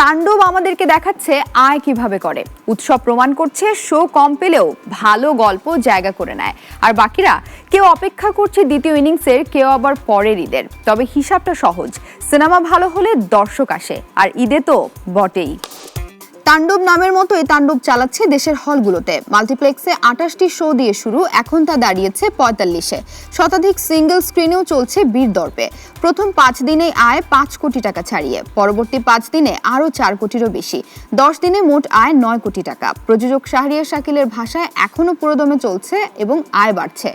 তাণ্ডব আমাদেরকে দেখাচ্ছে আয় কীভাবে করে। উৎসব প্রমাণ করছে, শো কম পেলেও ভালো গল্প জায়গা করে নেয়। আর বাকিরা, কেউ অপেক্ষা করছে দ্বিতীয় ইনিংসের, কেউ আবার পরের ঈদের। তবে হিসাবটা সহজ। সিনেমা ভালো হলে দর্শক আসে, আর ঈদে তো বটেই। তাণ্ডব নামের মতোই তাণ্ডব চালাচ্ছে দেশের হলগুলোতে। মাল্টিপ্লেক্সে আটাশটি শো দিয়ে শুরু, এখন তা দাঁড়িয়েছে পঁয়তাল্লিশে। শতাধিক সিঙ্গেল স্ক্রিনেও চলছে বীর দর্পে প্রথম পাঁচ দিনেই আয় পাঁচ কোটি টাকা ছাড়িয়ে, পরবর্তী পাঁচ দিনে আরও চার কোটিরও বেশি। দশ দিনে মোট আয় নয় কোটি টাকা। প্রযোজক শাহরিয়ার শাকিলের ভাষায় এখনও পুরোদমে চলছে এবং আয় বাড়ছে।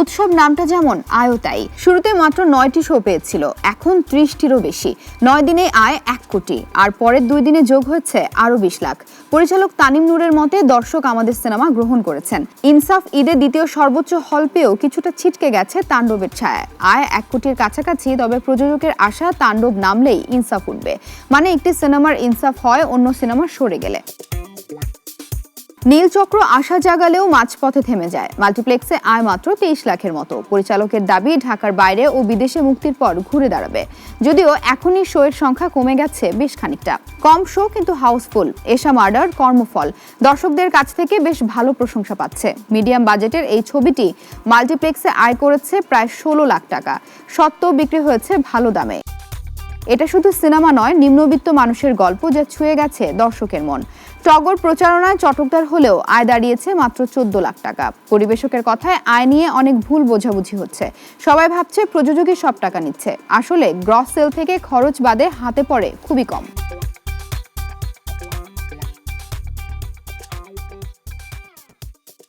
উৎসব নামটা যেমন, আয়ও তাই। শুরুতে মাত্র নয়টি শো পেয়েছিল, এখন ত্রিশটিরও বেশি। নয় দিনে আয় এক কোটি, আর পরের দুই দিনে যোগ হয়েছে আরও বিশ। লাখ। পরিচালক তানিম নূরের মতে দর্শক আমাদের সিনেমা গ্রহণ করেছেন। ইনসাফ ঈদে দ্বিতীয় সর্বোচ্চ হল পেয়েও কিছুটা ছিটকে গেছে তাণ্ডবের ছায়ায়। আয় এক কোটির কাছাকাছি, তবে প্রযোজকের আশা তাণ্ডব নামলেই ইনসাফ উঠবে। মানে একটি সিনেমার ইনসাফ হয়, অন্য সিনেমা সরে গেলে। নীলচক্র আশা জাগালেও মাঝপথে থেমে যায়। মাল্টিপ্লেক্সে আয় মাত্র তেইশ লাখের মতো। পরিচালকের দাবি, ঢাকার বাইরে ও বিদেশে মুক্তির পর ঘুরে দাঁড়াবে। যদিও এখনই শো এর সংখ্যা কমে গেছে বেশ খানিকটা। কম শো কিন্তু হাউসফুল। এশা মার্ডার কর্মফল। দর্শকদের কাছ থেকে বেশ ভালো প্রশংসা পাচ্ছে। মিডিয়াম বাজেটের এই ছবিটি মাল্টিপ্লেক্সে আয় করেছে প্রায় ষোলো লাখ টাকা। সত্ত্বেও বিক্রি হয়েছে ভালো দামে। এটা শুধু সিনেমা নয়, নিম্নবিত্ত মানুষের গল্প যা ছুঁয়ে গেছে দর্শকের মন। টগর প্রচারণায় চটকদার হলেও আয় দাঁড়িয়েছে মাত্র চোদ্দ লাখ টাকা। পরিবেশকের কথায় আয় নিয়ে অনেক ভুল বোঝাবুঝি হচ্ছে। সবাই ভাবছে প্রযোজকই সব টাকা নিচ্ছে। আসলে গ্রস সেল থেকে খরচ বাদে হাতে পড়ে খুবই কম।